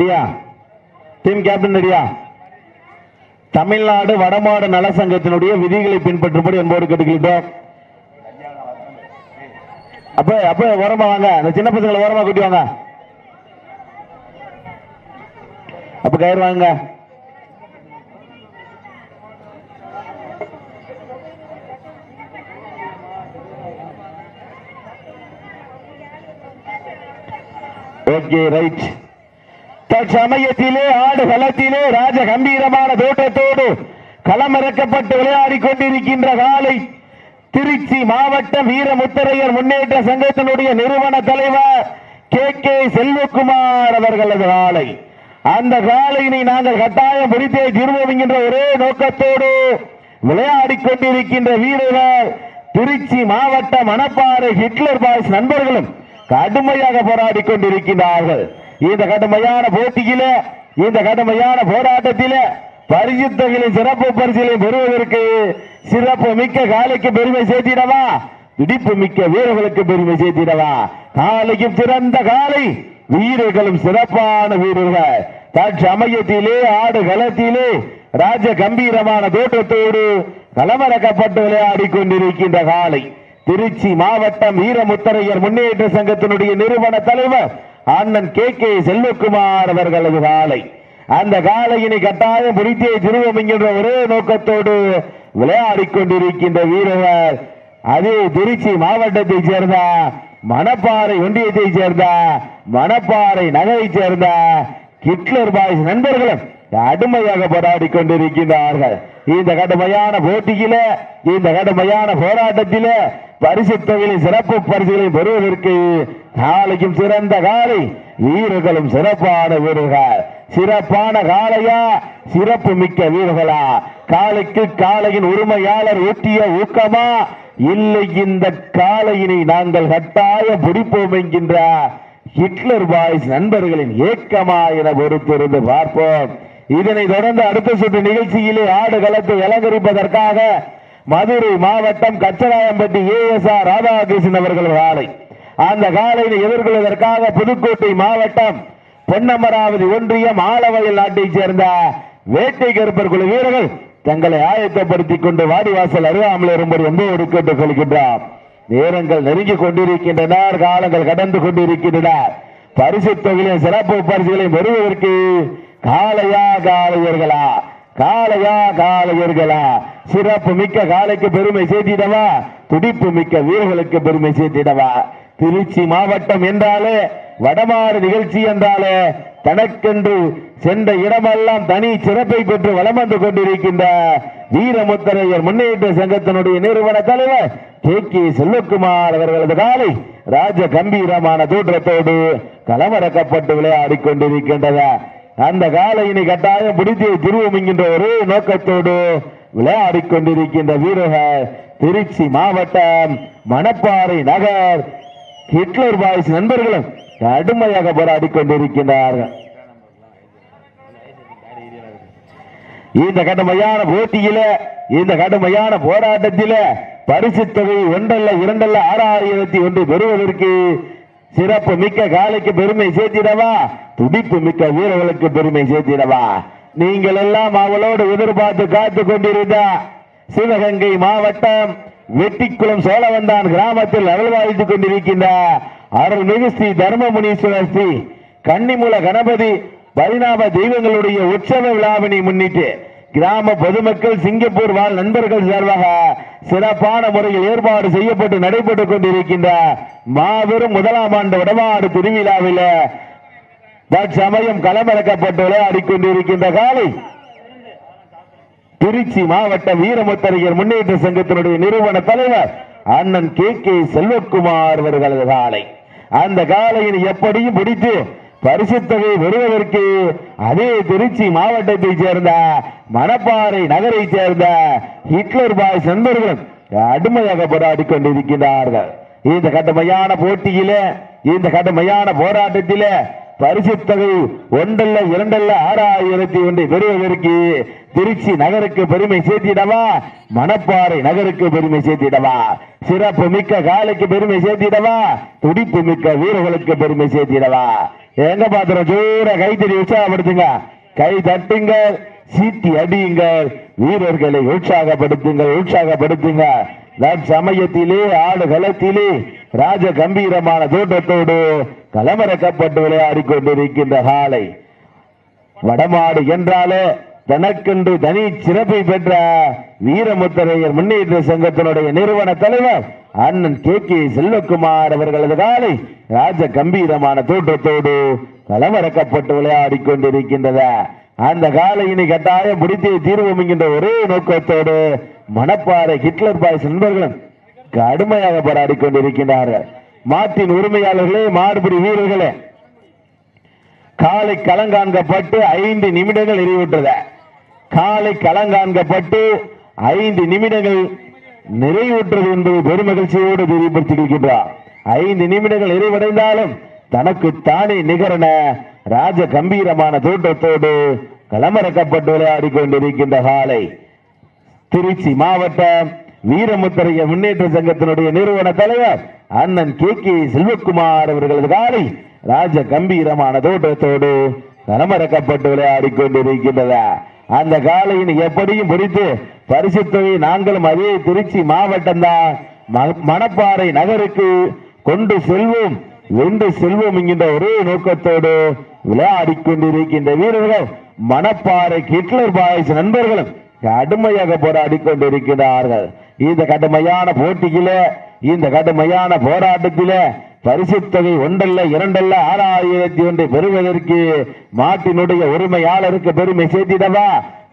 ரெடியா team captain ரெடியா தமிழ்நாடு வடமாடு நல சங்கத்தினுடைய விதிகளை பின்பற்றும்படி என்போடு கேட்டுக்கிட்டோம் அப்ப அப்ப ஓரமா வாங்க அந்த சின்ன பசங்களை ஓரமா கூட்டி வாங்க அப்ப கயிறு வாங்க ஓகே ரைட் தற்சமயத்திலே ஆடு களத்திலே ராஜ கம்பீரமான தோட்டத்தோடு களமிறக்கப்பட்டு விளையாடி கொண்டிருக்கின்ற காலை திருச்சி மாவட்ட வீரமுத்தரையர் முன்னேற்ற சங்கத்தினுடைய நிறுவன தலைவர் கே. கே. செல்வகுமார் அவர்களது காலை. அந்த காலையினை நாங்கள் கட்டாயம் பிடித்தே திரும்புகின்ற ஒரே நோக்கத்தோடு விளையாடி கொண்டிருக்கின்ற வீரர்கள் திருச்சி மாவட்ட மணப்பாறை ஹிட்லர் பாய்ஸ் நண்பர்களும் கடுமையாக போராடி கொண்டிருக்கிறார்கள் இந்த கடுமையான போட்டியில இந்த கடுமையான போராட்டத்தில பரிசுத்தகளின் சிறப்பு பரிசுகளை பெறுவதற்கு சிறப்பு மிக்க காலைக்கு பெருமை சேர்த்திடவா? இடிப்பு மிக்க வீரர்களுக்கு பெருமை சேர்த்திடவா? காலைக்கும் சிறந்த காலை வீரர்களும் சிறப்பான வீரர்கள். தற்சமயத்திலே ஆடு களத்திலே ராஜ கம்பீரமான தோற்றத்தோடு களமிறக்கப்பட்டு விளையாடி கொண்டிருக்கின்ற காலை திருச்சி மாவட்டம் வீரமுத்தரையர் முன்னேற்ற சங்கத்தினுடைய நிறுவன தலைவர் அண்ணன் கே கே செல்வகுமார் அவர்களது காலை. அந்த காலையினை கட்டாயம் பிடித்தே திருவம் என்கின்ற ஒரே நோக்கத்தோடு விளையாடி கொண்டிருக்கின்ற வீரர் அது திருச்சி மாவட்டத்தைச் சேர்ந்த மணப்பாறை ஒன்றியத்தைச் சேர்ந்த மணப்பாறை நகரைச் சேர்ந்த ஹிட்லர் பாய்ஸ் நண்பர்களும் அடுமையாக போராடி கொண்டிருக்கின்றார்கள். இந்த கடுமையான போட்டியில இந்த கடுமையான போராட்டத்தில பரிசு தொகையில் சிறப்பு பரிசுகளை பெறுவதற்கு நாளைக்கும் சிறந்த காலை வீரர்களும் சிறப்பான வீரர்கள் சிறப்பான காளையா? சிறப்பு மிக்க வீரர்களா காலைக்கு காளையின் உரிமையாளர் ஊட்டிய ஊக்கமா? இல்லை இந்த காளையினை நாங்கள் கட்டாயம் பிடிப்போம் என்கின்ற ஹிட்லர் பாய்ஸ் நண்பர்களின் ஏக்கமா என பொறுத்திருந்து பார்ப்போம். இதனை தொடர்ந்து அடுத்த சுற்று நிகழ்ச்சியிலே ஆடு களத்தை அலங்கரிப்பதற்காக மதுரை மாவட்டம் கச்சராயம்பட்டி ஏஎஸ்ஆர் ராதாகிருஷ்ணன் அவர்கள் ஆலை அந்த காலையை எதிர்கொள்வதற்காக புதுக்கோட்டை மாவட்டம் பொன்னமராவதி ஒன்றியம் ஆலவயல் நாட்டைச் சேர்ந்த வேட்டை கருப்பர் குழு வீரர்கள் தங்களை ஆயத்தப்படுத்திக் கொண்டு வாடிவாசல் அருகாமல் வரும்படி என்போடு கேட்டுக் கொள்கின்றார் நேரங்கள் நெருங்கிக் கொண்டிருக்கின்றன காலங்கள் கடந்து கொண்டிருக்கின்றன. பரிசு தொகையிலும் சிறப்பு பரிசுகளை பெறுவதற்கு காலையா காலையர்களா காலையா காலையர்களா சிறப்பு மிக்க காலைக்கு பெருமை சேர்த்திடவா துடிப்பு மிக்க வீரர்களுக்கு பெருமை சேர்த்திடவா. திருச்சி மாவட்டம் என்றாலே வடமாறு நிகழ்ச்சி என்றாலே தனக்கென்று சென்ற இடமெல்லாம் தனி சிறப்பை பெற்று வலம் வந்து கொண்டிருக்கின்ற வீரமுத்தரையர் முன்னேற்ற சங்கத்தினுடைய நிறுவன தலைவர் கே. கே. செல்வகுமார் அவர்களது காலை ராஜ கம்பீரமான தோற்றத்தோடு களமிறக்கப்பட்டு விளையாடி கொண்டிருக்கின்றது அந்த காலையினை கட்டாயம் பிடித்து திருவம் என்கின்ற ஒரே நோக்கத்தோடு விளையாடி கொண்டிருக்கின்ற வீரர்கள் திருச்சி மாவட்டம் மணப்பாறை நகர் ஹிட்லர் பாய்ஸ் நண்பர்களும் கடுமையாக போராடி கொண்டிருக்கின்றார்கள். இந்த கடுமையான போட்டியில இந்த கடுமையான போராட்டத்தில பரிசு தொகை ஒன்றல்ல இரண்டல்ல ஆறாயிரத்தி ஒன்று பெறுவதற்கு சிறப்பு மிக்க காலைக்கு பெருமை சேர்த்திடவா? துடிப்பு மிக்க வீரர்களுக்கு பெருமை சேர்த்திடவா? நீங்கள் எல்லாம் அவளோடு எதிர்பார்த்து காத்து கொண்டிருந்த சிவகங்கை மாவட்டம் வெட்டிக்குளம் சோழவந்தான் கிராமத்தில் அருள்வாய்த்துக் கொண்டிருக்கின்ற அருள்மிகு ஸ்ரீ தர்மமுனீஸ்வரர் ஸ்ரீ கன்னிமூல கணபதி பரிணாம தெய்வங்களுடைய உற்சவ விழாவினை முன்னிட்டு கிராம பொதுமக்கள் சிங்கப்பூர் வாழ் நண்பர்கள் சார்பாக சிறப்பான முறையில் ஏற்பாடு செய்யப்பட்டு நடைபெற்றுக் கொண்டிருக்கின்ற மாபெரும் முதலாம் ஆண்டு வடமாடு திருவிழாவில் தற்சமயம் களமிறக்கப்பட்டு விளையாடி கொண்டிருக்கின்ற காலை திருச்சி மாவட்ட வீரமுத்தரையர் முன்னேற்ற சங்கத்தினுடைய நிறுவன தலைவர் அண்ணன் கே கே செல்வகுமார் அவர்களது காலை. அந்த காலையில் எப்படியும் பிடித்து பரிசுத்தொகை பெறுவதற்கு அதே திருச்சி மாவட்டத்தைச் சேர்ந்த மணப்பாறை நகரைச் சேர்ந்த ஹிட்லர் பாய் நண்பர்களும் கடுமையாக போராடி கொண்டிருக்கிறார்கள். இந்த கடுமையான போட்டியில இந்த கடுமையான போராட்டத்தில பரிசுத்தொகை ஒன்றல்ல இரண்டல்ல ஆறாயிரத்தி ஒன்றை பெறுவதற்கு திருச்சி நகருக்கு பெருமை சேர்த்திடவா? மணப்பாறை நகருக்கு பெருமை சேர்த்திடவா? சிறப்பு மிக்க காலைக்கு பெருமை சேர்த்திடவா? துடிப்பு மிக்க வீரர்களுக்கு பெருமை சேர்த்திடவா? எங்க பாத்திரம்? ஜோர கைத்தறி உற்சாகப்படுத்துங்க. கை தட்டுங்கள் சீட்டி அடியுங்கள். வீரர்களை உற்சாகப்படுத்துங்கள் உற்சாகப்படுத்துங்க. சமயத்திலே ஆடு களத்திலே ராஜ கம்பீரமான தோட்டத்தோடு களமிறக்கப்பட்டு விளையாடி கொண்டிருக்கின்ற காலை. வடமாடு என்றாலே தனக்கென்று தனி சிறப்பை பெற்ற வீரமுத்தரையர் முன்னேற்ற சங்கத்தினுடைய நிறுவன தலைவர் அண்ணன் கே கே செல்வகுமார் அவர்களது காலை ராஜ கம்பீரமான தோற்றத்தோடு களமிறக்கப்பட்டு விளையாடி கொண்டிருக்கின்றது. அந்த காலையினை கட்டாயம் முடித்தே தீர்வு என்கின்ற ஒரே நோக்கத்தோடு மணப்பாறை ஹிட்லர் பாய்ஸ் நண்பர்களும் கடுமையாக போராடி கொண்டிருக்கின்றார்கள். மாட்டின் உரிமையாளர்களே மாடுபிடி வீரர்களே காலை களங்காண்கப்பட்டு ஐந்து நிமிடங்கள் நிறைவுற்றது காலை களங்காண்கப்பட்டு ஐந்து நிமிடங்கள் நிறைவுற்றது என்பது பெருமகிழ்ச்சியோடு தெரியப்படுத்தியிருக்கின்றார். ஐந்து நிமிடங்கள் நிறைவடைந்தாலும் தனக்கு தானே நிகரன ராஜ கம்பீரமான தோட்டத்தோடு களமிறக்கப்பட்டு விளையாடி கொண்டிருக்கின்ற காலை. திருச்சி மாவட்டம் வீரமுத்தரைய முன்னேற்ற சங்கத்தினுடைய நிறுவன தலைவர் அண்ணன் கே கே செல்வகுமார் அவர்களது காலை ராஜ கம்பீரமான தோட்டத்தோடு களமிறக்கப்பட்டு விளையாடி கொண்டிருக்கின்றதா அந்த காலையின் எப்படியும் பிடித்து பரிசுத்தொகை நாங்களும் அதே திருச்சி மாவட்டம் தான் மணப்பாறை நகருக்கு கொண்டு செல்வோம். வென்று செல்வோம் என்கின்ற ஒரே நோக்கத்தோடு விளையாடி கொண்டிருக்கின்ற வீரர்கள் மணப்பாறை ஹிட்லர் பாய்ஸ் நண்பர்களும் கடுமையாக போராடி கொண்டிருக்கிறார்கள். இந்த கடுமையான போட்டியிலே இந்த கடுமையான போராட்டத்திலே பரிசு தொகை ஒன்றல்ல இரண்டல்ல ஆறாயிரத்தி ஒன்றை பெறுவதற்கு மாட்டினுடைய உரிமையாளருக்கு பெருமை சேர்த்திடவா?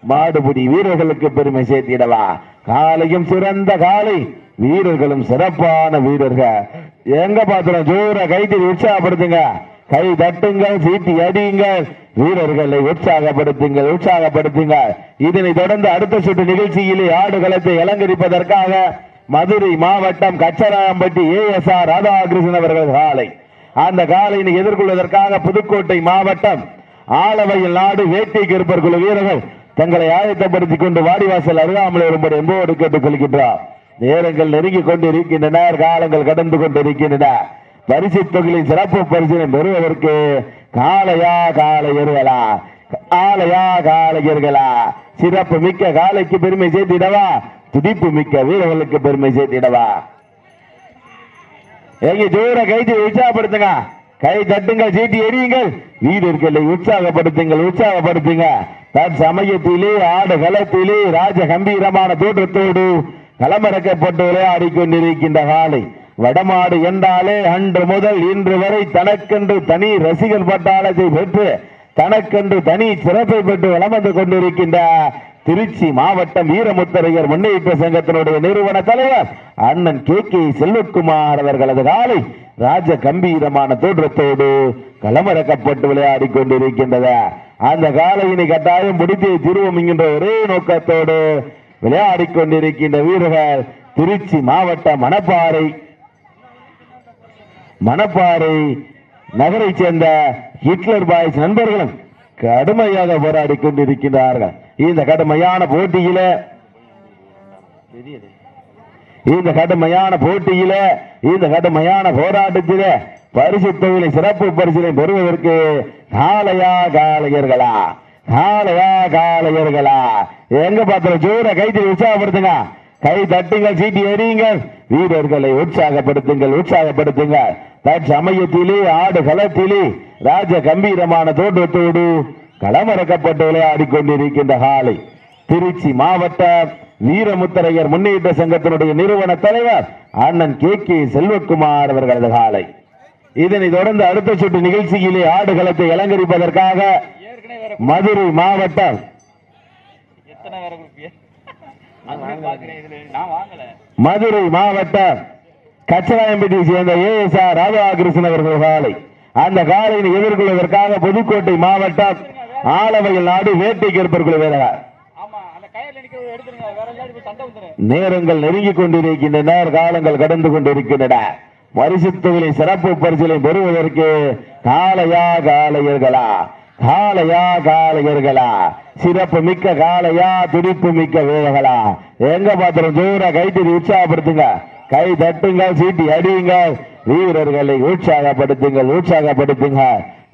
மாடுபிடி வீரர்களுக்கு பெருமை சேர்த்திடவா? காலையும் சிறந்த காலை வீரர்களும் சிறப்பான வீரர்கள். எங்க பாத்திரம்? ஜோர கைத்தறி உற்சாகப்படுத்துங்க. கை தட்டுங்கள் சீட்டி அடியுங்கள். வீரர்களை உற்சாகப்படுத்துங்கள் உற்சாகப்படுத்துங்கள். இதனை தொடர்ந்து அடுத்த சுற்று நிகழ்ச்சியிலே ஆடுகளத்தை அலங்கரிப்பதற்காக மதுரை மாவட்டம் Kacharayampatti A S R Radhakrishnan அவர்கள் காலை. அந்த காலையினை எதிர்கொள்வதற்காக புதுக்கோட்டை மாவட்டம் ஆலவையில் நாடு வேட்டை கருப்பர் குழு வீரர்கள் தங்களை ஆயத்தப்படுத்திக் கொண்டு வாடிவாசல் அருகாமல் வரும்படி என்போடு கேட்டுக் கொள்கின்றார் நேரங்கள் நெருங்கிக் கொண்டிருக்கின்றன காலங்கள் கடந்து கொண்டிருக்கின்றன. பரிசு தொகையின் சிறப்பு பரிசினை பெறுவதற்கு காளையா காளையர்களா காளையா காளையர்களா. சிறப்பு மிக்க காலைக்கு பெருமை சேர்த்திடவா? துதிப்பு மிக்க வீரர்களுக்கு பெருமை சேர்த்திடவா? எங்க ஜோர கைது உற்சாகப்படுத்துங்க. கை தட்டுங்கள் சீட்டி எரியுங்கள் வீரர்களை உற்சாகப்படுத்துங்கள் உற்சாகப்படுத்துங்க. தற்சமயத்திலே ஆடு களத்திலே ராஜ கம்பீரமான தோற்றத்தோடு களமிறக்கப்பட்டு விளையாடி கொண்டிருக்கின்ற காலை வடமாடு என்றாலே அன்று முதல் இன்று வரை தனக்கென்று தனி ரசிகர் பட்டாளத்தை பெற்று தனக்கென்று தனி சிறப்பை பெற்று வளம் வந்து கொண்டிருக்கின்ற திருச்சி மாவட்டம் வீரமுத்தரையர் முன்னேற்ற சங்கத்தினுடைய நிறுவன தலைவர் அண்ணன் கே கே செல்வகுமார் அவர்களது காலை ராஜ கம்பீரமான தோற்றத்தோடு களமிறக்கப்பட்டு விளையாடி கொண்டிருக்கின்றது. அந்த காலையினை கட்டாயம் பிடித்து திருவம் என்கின்ற ஒரே நோக்கத்தோடு விளையாடி கொண்டிருக்கின்ற வீரர்கள் திருச்சி மாவட்ட மணப்பாறை மணப்பாறை நகரை சேர்ந்த ஹிட்லர் பாய்ஸ் நண்பர்களும் கடுமையாக போராடி கொண்டிருக்கின்றார்கள். இந்த கடுமையான போட்டியில இந்த கடுமையான போட்டியில இந்த கடுமையான போராட்டத்தில பரிசு தொகையை சிறப்பு பரிசிலை பெறுவதற்கு காளையா காளையர்களா? காளையா காளையர்களா? எங்க பாத்திரம் ஜோர கைத்தி உற்சாகப்படுத்துங்க. கை தட்டுங்கள் சீட்டி எறியுங்கள். வீரர்களை உற்சாகப்படுத்துங்கள் உற்சாகப்படுத்துங்கள் தற்சமயத்திலே ஆடு களத்திலே ராஜ கம்பீரமான தோற்றத்தோடு களமிறக்கப்பட்டு விளையாடி கொண்டிருக்கின்ற காலை திருச்சி மாவட்ட வீரமுத்தரையர் முன்னேற்ற சங்கத்தினுடைய நிறுவன தலைவர் அண்ணன் கே கே செல்வகுமார் அவர்களது காலை இதனை தொடர்ந்து அடுத்த சுற்று நிகழ்ச்சியிலே ஆடுகளத்தை அலங்கரிப்பதற்காக மதுரை மாவட்டம். மதுரை மாவட்டம். கச்சராயம்பட்டியை சேர்ந்த ஏஎஸ்ஆர் ராதாகிருஷ்ணன் அவர்கள் காலை அந்த காலையை எதிர்கொள்வதற்காக புதுக்கோட்டை மாவட்டம் ஆலவையில் நாடு வேட்டை சண்டை வந்துரும் நேரங்கள் நெருங்கிக் கொண்டிருக்கின்றன காலங்கள் கடந்து கொண்டிருக்கின்றன. பரிசு தொகையை சிறப்பு பரிசிலை பெறுவதற்கு காளையா காளையர்களா காளையா காளையர்களா சிறப்பு மிக்க காளையா துடிப்பு மிக்க வீரர்களா. எங்க பாத்திரம் தூர கைத்தறி உற்சாகப்படுத்துங்க. கை தட்டுங்க சீட்டி அடியுங்க வீரர்களை உற்சாகப்படுத்துங்கள் உற்சாகப்படுத்துங்க.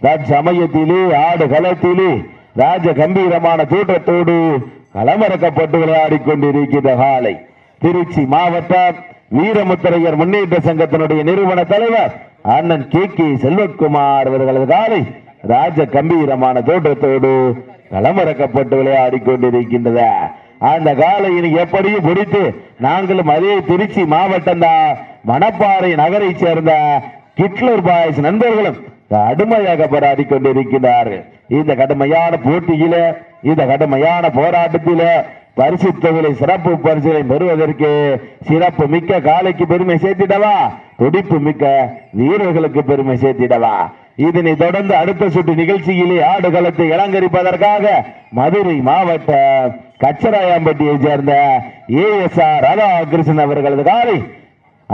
தற்சமயத்திலே ஆடு களத்திலே ராஜ கம்பீரமான தோற்றத்தோடு களமிறக்கப்பட்டு விளையாடிக்கொண்டிருக்கின்ற காலை. திருச்சி மாவட்டம் வீரமுத்திரையர் முன்னேற்ற சங்கத்தினுடைய நிறுவன தலைவர் அண்ணன் கே கே செல்வகுமார் அவர்களது காலை ராஜ கம்பீரமான தோற்றத்தோடு களமிறக்கப்பட்டு விளையாடி கொண்டிருக்கின்றது அந்த காலையில் எப்படியும் பிடித்து நாங்களும் அதே திருச்சி மாவட்டம் தான் மணப்பாறை நகரை சேர்ந்த கிட்லர் பாய்ஸ் நண்பர்களும் கடுமையாக போராடி கொண்டிருக்கிறார். இந்த கடுமையான போட்டியில இந்த கடுமையான போராட்டத்தில பரிசு தொகுதி சிறப்பு பரிசுகளை பெறுவதற்கு சிறப்பு மிக்க காலைக்கு பெருமை சேர்த்திடவா? துடிப்பு மிக்க வீரர்களுக்கு பெருமை சேர்த்திடவா? இதனை தொடர்ந்து அடுத்த சுற்று நிகழ்ச்சியிலே ஆடுகளத்தை இளங்கரிப்பதற்காக மதுரை மாவட்ட கச்சராயம்பட்டியை சேர்ந்த ஏ எஸ் ஆர் ராதாகிருஷ்ணன் அவர்களது காலை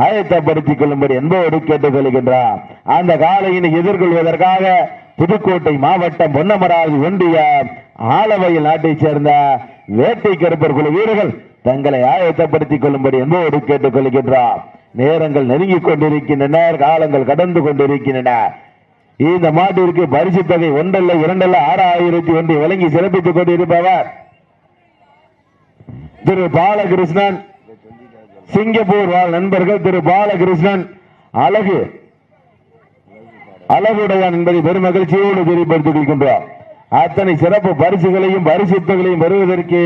ஆயத்தப்படுத்திக் கொள்ளும்படி என்பவரை கேட்டுக் கொள்கின்றார். அந்த காலையினை எதிர்கொள்வதற்காக புதுக்கோட்டை மாவட்டம் பொன்னமராவதி ஒன்றிய ஆலவையில் நாட்டைச் சேர்ந்த வேட்டை கருப்பர் குழு வீரர்கள் தங்களை ஆயத்தப்படுத்திக் கொள்ளும்படி என்போடு கேட்டுக்கொள்கின்றார் நேரங்கள் நெருங்கிக் கொண்டிருக்கின்றன காலங்கள் கடந்து கொண்டிருக்கின்றன. இந்த மாட்டிற்கு பரிசு தொகை ஒன்றல்ல இரண்டல்ல ஆறாயிரத்தி ஒன்றை வழங்கி சிறப்பித்துக் கொண்டிருப்பவர் திரு பாலகிருஷ்ணன். சிங்கப்பூர் வாழ் நண்பர்கள் திரு பாலகிருஷ்ணன். அழகு. அழகுடையான் என்பதை பெரும் மகிழ்ச்சியோடு தெரியப்படுத்திக் கொள்கின்றார் அத்தனை சிறப்பு பரிசுகளையும் பரிசுத்தங்களையும் பெறுவதற்கு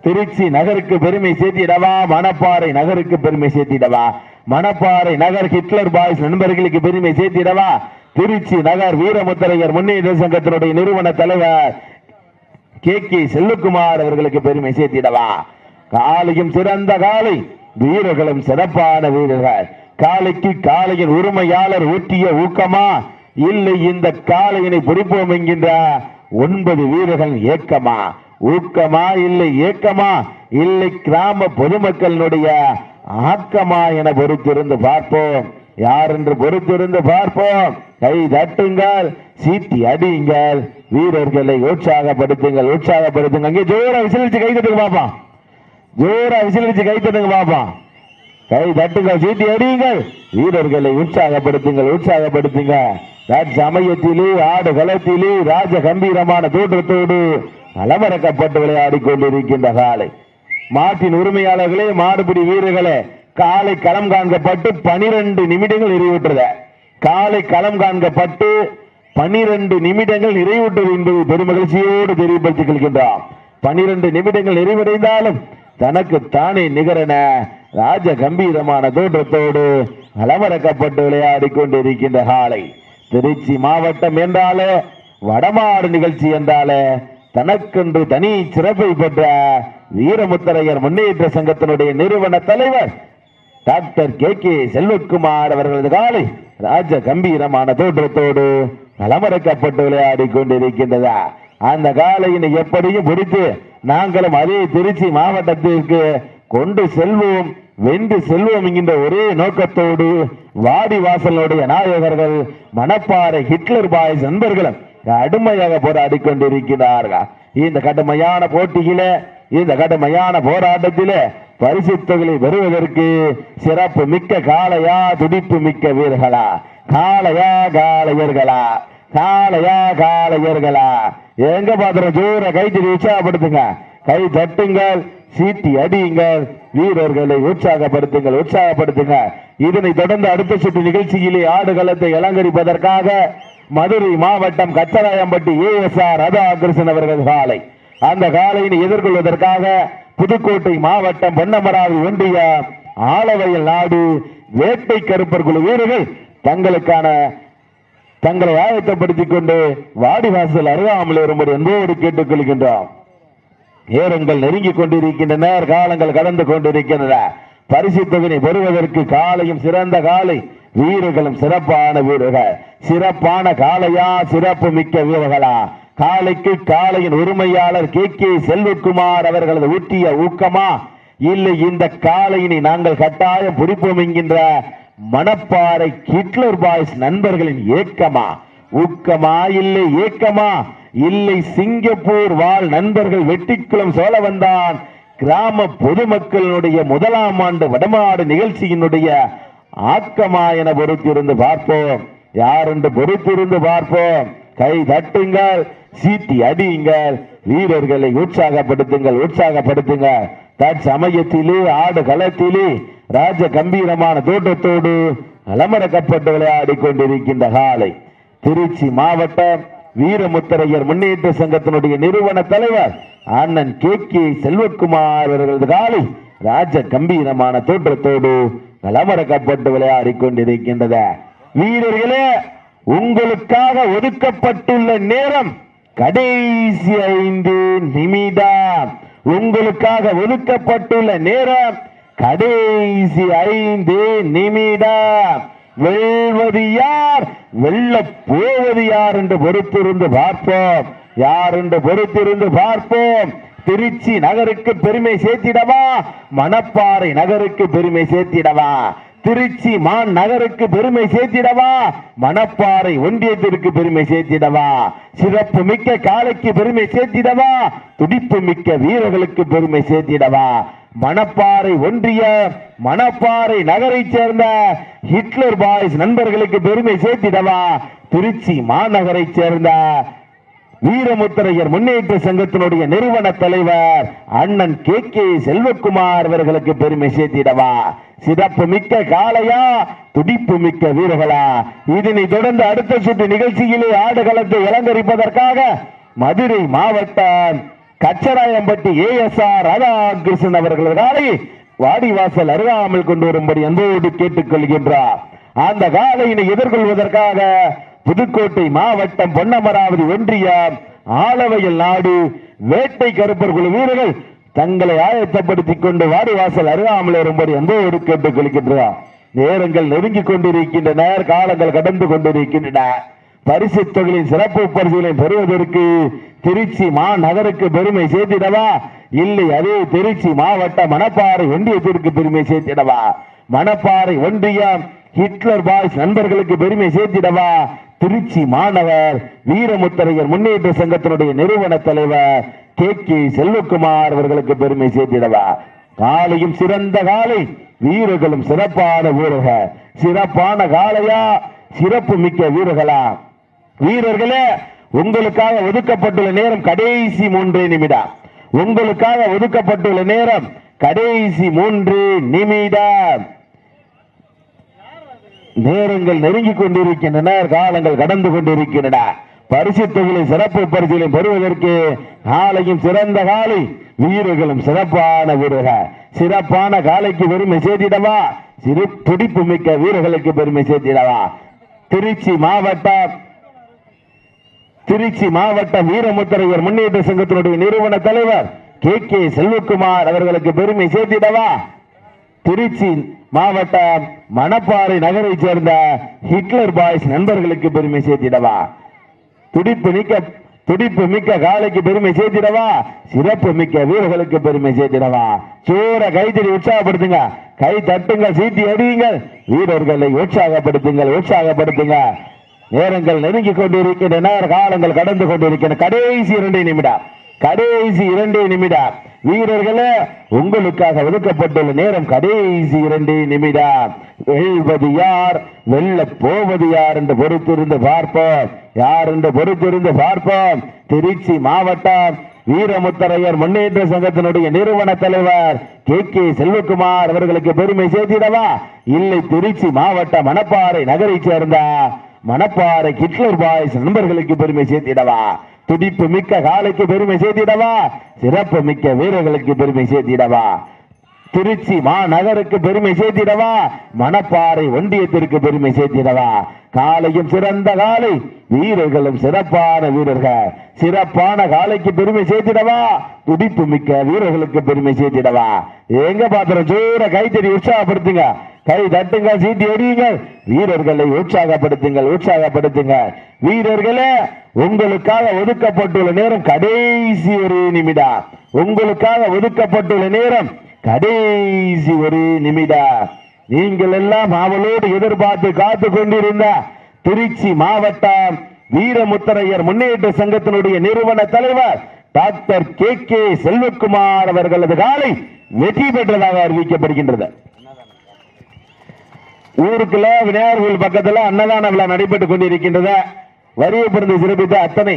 திருச்சி நகருக்கு பெருமை சேர்த்திடவா? மணப்பாறை நகருக்கு பெருமை சேர்த்திடவா? மணப்பாறை நகர் ஹிட்லர் பாய்ஸ் நண்பர்களுக்கு பெருமை சேர்த்திடவா? திருச்சி நகர் வீரமுத்தரையர் முன்னேற்ற சங்கத்தினுடைய நிறுவன தலைவர் கே கே செல்லுக்குமார் அவர்களுக்கு பெருமை சேர்த்திடவா? காலையும் சிறந்த காலை. வீரர்களும் சிறப்பான வீரர்கள். காலைக்கு காலையின் உரிமையாளர் ஊட்டிய ஊக்கமா? இல்லை இந்த காளையினை பிடிப்போம் என்கின்ற ஒன்பது வீரர்கள் ஏக்கமா? ஊக்கமா? இல்லை ஏக்கமா? இல்லை கிராம பொதுமக்களினுடைய ஆக்கமா என பொறுத்திருந்து பார்ப்போம். யார் என்று பொறுத்திருந்து பார்ப்போம். கை தட்டுங்கள் சீட்டி அடியுங்கள். வீரர்களை உற்சாகப்படுத்துங்கள் உற்சாகப்படுத்துங்க அங்கே ஜோரா விசிலிச்சு கை தட்டுங்க பாப்பா. ஜோரா விசிலடிச்சு கை தட்டுங்க பாப்பா. கை தட்டுங்கள் சீட்டி அடியுங்கள். வீரர்களை உற்சாகப்படுத்துங்கள் உற்சாகப்படுத்துங்க. சமயத்திலே ஆடு களத்திலே ராஜ கம்பீரமான தோற்றத்தோடு அலமரக்கப்பட்டு விளையாடி கொண்டிருக்கின்ற காலை மாட்டின் உரிமையாளர்களே மாடுபிடி வீரர்களே காலை களம் காண்கப்பட்டு பனிரெண்டு நிமிடங்கள் நிறைவுற்றது. காலை களம் காண்கப்பட்டு பனிரெண்டு நிமிடங்கள் நிறைவுற்றது என்பது பெருமகிழ்ச்சியோடு தெரியப்படுத்திக் கொள்கின்றோம். பனிரெண்டு நிமிடங்கள் நிறைவடைந்தாலும் தனக்கு தானே நிகரன ராஜ கம்பீரமான தோற்றத்தோடு அலமரக்கப்பட்டு விளையாடி கொண்டிருக்கின்ற காலை. திருச்சி மாவட்டம் என்றாலே வடமாடு நிகழ்ச்சி என்றாலே தனக்கென்று தனி சிறப்பை பெற்ற வீரமுத்தரையர் முன்னேற்ற சங்கத்தினுடைய நிறுவன தலைவர் டாக்டர் கே. கே. செல்வகுமார் அவர்களது காலை ராஜ கம்பீரமான தோற்றத்தோடு அலமரக்கப்பட்டு விளையாடி கொண்டிருக்கின்றதா அந்த காலையினை எப்படியும் பிடித்து நாங்களும் அதே திருச்சி மாவட்டத்திற்கு கொண்டு செல்வோம் வென்று செல்வோம் என்கின்ற ஒரே நோக்கத்தோடு வாடி வாசலுடைய நாயகர்கள் மணப்பாறை ஹிட்லர் பாய்ஸ் நண்பர்களும் கடுமையாக போராடி கொண்டிருக்கிறார்கள் இந்த கடுமையான போட்டியில இந்த கடுமையான போராட்டத்தில பரிசு தொகையை பெறுவதற்கு சிறப்பு மிக்க காளையா துடிப்பு மிக்க வீரர்களா? காளையா காளையர்களா? காளையா காளையர்களா எங்க பாத்திரம்? ஜூர கைத்தறி உற்சாகப்படுத்துங்க. கை தட்டுங்கள் சீட்டி அடியுங்கள். வீரர்களை உற்சாகப்படுத்துங்கள் உற்சாகப்படுத்துங்க. இதனை தொடர்ந்து அடுத்த சுற்று நிகழ்ச்சியிலே ஆடுகளத்தை அலங்கரிப்பதற்காக மதுரை மாவட்டம் கச்சராயம்பட்டி ஏஎஸ்ஆர் ராதாகிருஷ்ணன் அவர்கள் காலை. அந்த காலையினை எதிர்கொள்வதற்காக புதுக்கோட்டை மாவட்டம் பொன்னமராவி ஒன்றிய ஆலவயல் நாடு வேட்டை கருப்பர் குழு வீரர்கள் தங்களுக்கான தங்களை ஆயத்தப்படுத்திக் கொண்டு வாடிவாசல் அருகாமல் வரும்படி என்போடு கேட்டுக் கொள்கின்றோம் நேரங்கள் நெருங்கிக் கொண்டிருக்கின்றன காலங்கள் கடந்து கொண்டிருக்கின்றன. பரிசு பெறுவதற்கு காலையும் சிறந்த காலை வீரர்களும் சிறப்பான வீரர்கள் சிறப்பான காளையா சிறப்பு மிக்க வீரர்களா காலைக்கு காளையின் உரிமையாளர் கே. கே. செல்வகுமார் அவர்களது ஊட்டிய ஊக்கமா? இல்லை இந்த காளையினை நாங்கள் கட்டாயம் பிடிப்போம் என்கின்ற மணப்பாறை ஹிட்லர் பாய்ஸ் நண்பர்களின் ஏக்கமா? ஊக்கமா இல்லை ஏக்கமா? இல்லை சிங்கப்பூர் வாழ் நண்பர்கள் வெட்டிக்குளம் சோழ வந்தான். கிராம பொதுமக்களினுடைய முதலாம் ஆண்டு வடமாடு நிகழ்ச்சியினுடைய ஆக்கமா என பொறுத்திருந்து பார்ப்போம். யார் என்று பொறுத்திருந்து பார்ப்போம்? கை தட்டுங்கள் சீட்டி அடியுங்கள் வீரர்களை உற்சாகப்படுத்துங்கள் உற்சாகப்படுத்துங்கள். தற்சமயத்திலே ஆடு களத்திலே ராஜ கம்பீரமான தோட்டத்தோடு அலமரக்கப்பட்டு விளையாடி கொண்டிருக்கின்ற காலை. திருச்சி மாவட்டம் வீரமுத்தரையர் முன்னேற்ற சங்கத்தினுடைய நிறுவன தலைவர் அண்ணன் கே. கே. செல்வகுமார் அவர்களது காலை ராஜ கம்பீரமான தோற்றத்தோடு அலமரக்கப்பட்டு விளையாடி கொண்டிருக்கின்றது வீரர்களே உங்களுக்காக ஒதுக்கப்பட்டுள்ள நேரம் கடைசி ஐந்து நிமிடம். உங்களுக்காக ஒதுக்கப்பட்டுள்ள நேரம் கடைசி ஐந்து நிமிடம். வெல்வது யார்? வெல்ல போவது யார் என்று பொறுத்திருந்து பார்ப்போம். யார் என்று பொறுத்திருந்து பார்ப்போம். திருச்சி நகருக்கு பெருமை சேர்த்திடவா? மணப்பாறை நகருக்கு பெருமை சேர்த்திடவா? திருச்சி மான் நகருக்கு பெருமை சேர்த்திடவா? மணப்பாறை ஒன்றியத்திற்கு பெருமை சேர்த்திடவா? சிறப்பு மிக்க காலைக்கு பெருமை சேர்த்திடவா? துடிப்பு மிக்க வீரர்களுக்கு பெருமை சேர்த்திடவா? மணப்பாறை ஒன்றிய மணப்பாறை நகரை சேர்ந்த ஹிட்லர் பாய்ஸ் நண்பர்களுக்கு பெருமை சேர்த்திடவா? திருச்சி மாநகரை சேர்ந்த வீரமுத்திரையர் முன்னேற்ற சங்கத்தினுடைய நிறுவன தலைவர் அண்ணன் கே. கே. செல்வகுமார் அவர்களுக்கு பெருமை சேர்த்திடவா? சிறப்பு மிக்க காளையா? துடிப்பு மிக்க வீரர்களா? இதனை தொடர்ந்து அடுத்த சுற்று நிகழ்ச்சியிலே ஆடுகளத்தை அலங்கரிப்பதற்காக மதுரை மாவட்டம் கச்சராயம்பட்டி ஏஎஸ்ஆர் ராதாகிருஷ்ணன் அவர்களது காலை வாடிவாசல் அருகாமல் கொண்டு வரும்படி அன்போடு கேட்டுக்கொள்கின்றார். அந்த காலையினை எதிர்கொள்வதற்காக புதுக்கோட்டை மாவட்டம் பொன்னமராவதி ஒன்றியம் ஆலவையில் நாடு வேட்டை கருப்பர் குழு வீரர்கள் தங்களை ஆயத்தப்படுத்திக் கொண்டு வாடிவாசல் அருகாமல் வரும்படி அன்போடு கேட்டுக் கொள்கின்றார் நேரங்கள் நெருங்கிக் கொண்டிருக்கின்றன காலங்கள் கடந்து கொண்டிருக்கின்றன. பரிசு தொகையின் சிறப்பு பரிசுகளை பெறுவதற்கு திருச்சி மாநகருக்கு பெருமை சேர்த்திடவா? இல்லை அதே திருச்சி மாவட்ட மணப்பாறை ஒன்றியத்திற்கு பெருமை சேர்த்திடவா? மணப்பாறை ஒன்றியம் ஹிட்லர் பாய்ஸ் நண்பர்களுக்கு பெருமை சேர்த்திடவா? திருச்சி மாணவர் வீரமுத்தரையர் முன்னேற்ற சங்கத்தினுடைய நிறுவன தலைவர் கே. கே. செல்வகுமார் அவர்களுக்கு பெருமை சேர்த்திடவா? காலையும் சிறந்த காலை வீரர்களும் சிறப்பான வீரர்கள். சிறப்பான காலையா சிறப்பு மிக்க வீரர்களா? வீரர்களே உங்களுக்காக ஒதுக்கப்பட்டுள்ள நேரம் கடைசி மூன்று நிமிடம். உங்களுக்காக ஒதுக்கப்பட்டுள்ள நேரம் கடைசி மூன்று நிமிடம். நேரங்கள் நெருங்கிக் கொண்டிருக்கின்றன காலங்கள் கடந்து கொண்டிருக்கின்றன. பரிசு தொகையை சிறப்பு பரிசுகளை பெறுவதற்கு காலையும் சிறந்த காலை வீரர்களும் சிறப்பான வீரர்கள். சிறப்பான காலைக்கு பெருமை சேர்த்திடவா? சிறு துடிப்பு மிக்க வீரர்களுக்கு பெருமை சேர்த்திடவா? திருச்சி மாவட்டம் திருச்சி மாவட்ட வீரமுத்தரையர் முன்னேற்ற சங்கத்தினுடைய நிறுவன தலைவர் கே கே செல்வகுமார் அவர்களுக்கு பெருமை சேர்த்திடவா? திருச்சி மாவட்டம் மணப்பாறை நகரைச் சேர்ந்த ஹிட்லர் பாய்ஸ் நண்பர்களுக்கு பெருமை சேர்த்திடவா? துடிப்பு மிக்க துடிப்பு மிக்க காலைக்கு பெருமை சேர்த்திடவா? சிறப்பு மிக்க வீரர்களுக்கு பெருமை சேர்த்திடவா? சோர கைத்தறி உற்சாகப்படுத்துங்க. கை தட்டுங்க சீட்டி அடியுங்கள். வீரர்களை உற்சாகப்படுத்துங்கள் உற்சாகப்படுத்துங்க. நேரங்கள் நெருங்கி கொண்டிருக்கின்றன காலங்கள் கடந்து கொண்டிருக்கின்றன. கடைசி இரண்டு நிமிடம். கடைசி இரண்டு நிமிடம். வீரர்களே உங்களுக்காக ஒதுக்கப்பட்டுள்ள நேரம் கடைசி இரண்டு நிமிடம். வெல்வது யார் வெல்ல போவது யார் என்று பொறுத்திருந்து பார்ப்போம். யார் என்று பொறுத்திருந்து பார்ப்போம். திருச்சி மாவட்டம் வீரமுத்தரையர் முன்னேற்ற சங்கத்தினுடைய நிறுவன தலைவர் கே. கே. செல்வகுமார் அவர்களுக்கு பெருமை சேர்த்திடவா? இல்லை திருச்சி மாவட்ட மணப்பாறை நகரை சேர்ந்த மணப்பாறை ஹிட்லர் பாய்ஸ் நண்பர்களுக்கு பெருமை சேர்த்திடவா? துடிப்பு மிக்க காலைக்கு பெருமை சேர்த்திடவா? சிறப்பு மிக்க வீரர்களுக்கு பெருமை சேர்த்திடவா? திருச்சி மாநகருக்கு பெருமை சேர்த்திடவா? மணப்பாறை ஒன்றியத்திற்கு பெருமை சேர்த்திடவா? காலையும் சிறந்த காலை வீரர்களும் சிறப்பான வீரர்கள். சிறப்பான காலைக்கு பெருமை சேர்த்திடவா? துடிப்பு மிக்க வீரர்களுக்கு பெருமை சேர்த்திடவா? எங்க பாத்திரம்? ஜோர கைத்தறி உற்சாகப்படுத்துங்க. கை தட்டுங்க சீட்டி எறியுங்க வீரர்களை உற்சாகப்படுத்துங்கள் உற்சாகப்படுத்துங்க. வீரர்களே உங்களுக்காக ஒதுக்கப்பட்டுள்ள நேரம் கடைசி ஒரு நிமிடம் உங்களுக்காக ஒதுக்கப்பட்டுள்ள நேரம் கடைசி ஒரு நிமிடம் நீங்கள் எல்லாம் அவளோடு எதிர்பார்த்து காத்து கொண்டிருந்த திருச்சி மாவட்டம் வீரமுத்தரையர் முன்னேற்ற சங்கத்தினுடைய நிறுவன தலைவர் டாக்டர் கே கே செல்வகுமார் அவர்களது காலை வெற்றி பெற்றதாக அறிவிக்கப்படுகின்றது. ஊருக்குள்ள விநாயகர் கோயில் பக்கத்துல அன்னதான விழா நடைபெற்றுக் கொண்டிருக்கின்றத வரிய பிறந்து சிறப்பித்த அத்தனை